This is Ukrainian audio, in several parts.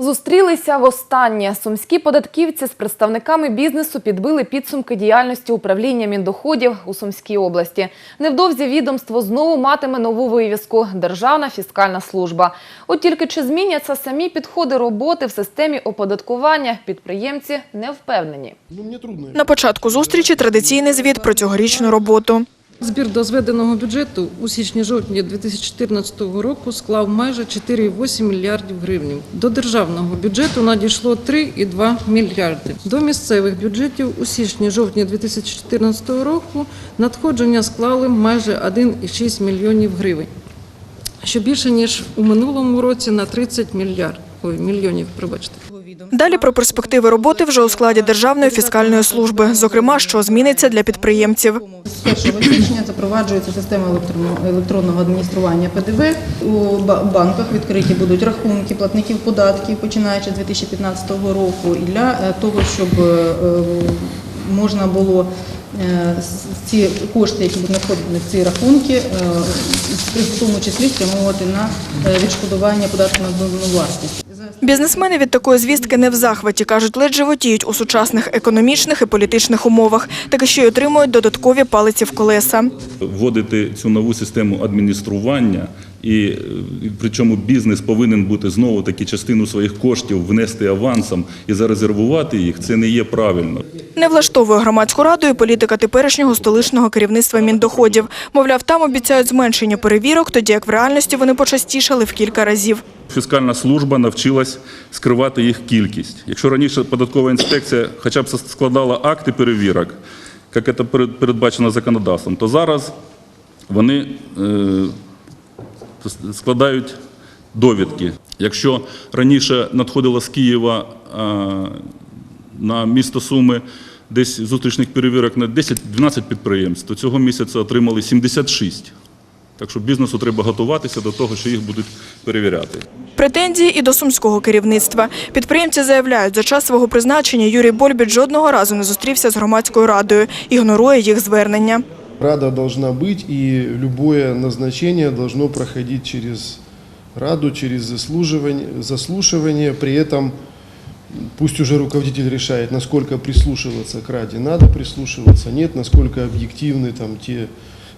Зустрілися востаннє. Сумські податківці з представниками бізнесу підбили підсумки діяльності управління міндоходів у Сумській області. Невдовзі відомство знову матиме нову вивіску – Державна фіскальна служба. От тільки чи зміняться самі підходи роботи в системі оподаткування, підприємці не впевнені. Ну. На початку зустрічі традиційний звіт про цьогорічну роботу. Збір до зведеного бюджету у січні-жовтні 2014 року склав майже 4,8 мільярдів гривень. До державного бюджету надійшло 3,2 мільярди. До місцевих бюджетів у січні-жовтні 2014 року надходження склали майже 1,6 мільйонів гривень, що більше ніж у минулому році на 30 мільярд. Ой, мільйонів, пробачте. Далі про перспективи роботи вже у складі Державної фіскальної служби, зокрема, що зміниться для підприємців. З 1 січня запроваджується система електронного, електронного адміністрування ПДВ. У ба- банках відкриті будуть рахунки платників податків, починаючи з 2015 року, і для е, того, щоб е, е, можна було ці кошти, які будуть надходити на ці рахунки, в тому числі спрямовувати на відшкодування податку на додану власність. Бізнесмени від такої звістки не в захваті, кажуть, ледь животіють у сучасних економічних і політичних умовах, таки ще й отримують додаткові палиці в колеса. вводити цю нову систему адміністрування, і е, і причому бізнес повинен бути знову таки частину своїх коштів внести авансом і зарезервувати їх. Це не є правильно. Не влаштовує громадську раду і політика теперішнього столичного керівництва міндоходів. Мовляв, там обіцяють зменшення перевірок, тоді як в реальності вони почастішали в кілька разів. Фіскальна служба навчилась скривати їх кількість. Якщо раніше податкова інспекція хоча б складала акти перевірок, як це перед- передбачено законодавством, то зараз вони е, складають довідки. Якщо раніше надходило з Києва е, на місто Суми десь зустрічних перевірок на 10-12 підприємств, то цього місяця отримали 76. Так що бізнесу треба готуватися до того, що їх будуть перевіряти. Претензії і до сумського керівництва. Підприємці заявляють, за час свого призначення Юрій Больбіт жодного разу не зустрівся з громадською радою, ігнорує їх звернення. Рада должна быть, и любое назначение должно проходить через Раду, через заслуживание, заслушивание. При этом пусть уже руководитель решает, насколько прислушиваться к Раде. Надо прислушиваться, нет, насколько объективны там те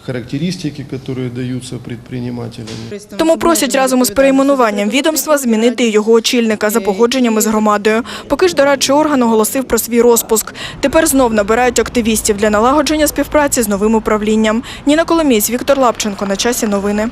характеристики, которые даются предпринимателям. Тому просять разом із перейменуванням відомства змінити його очільника за погодженнями з громадою. Поки ж дорадчий орган оголосив про свій розпуск. Тепер знов набирають активістів для налагодження співпраці з новим управлінням. Ніна Коломієць, Віктор Лапченко. На часі новини.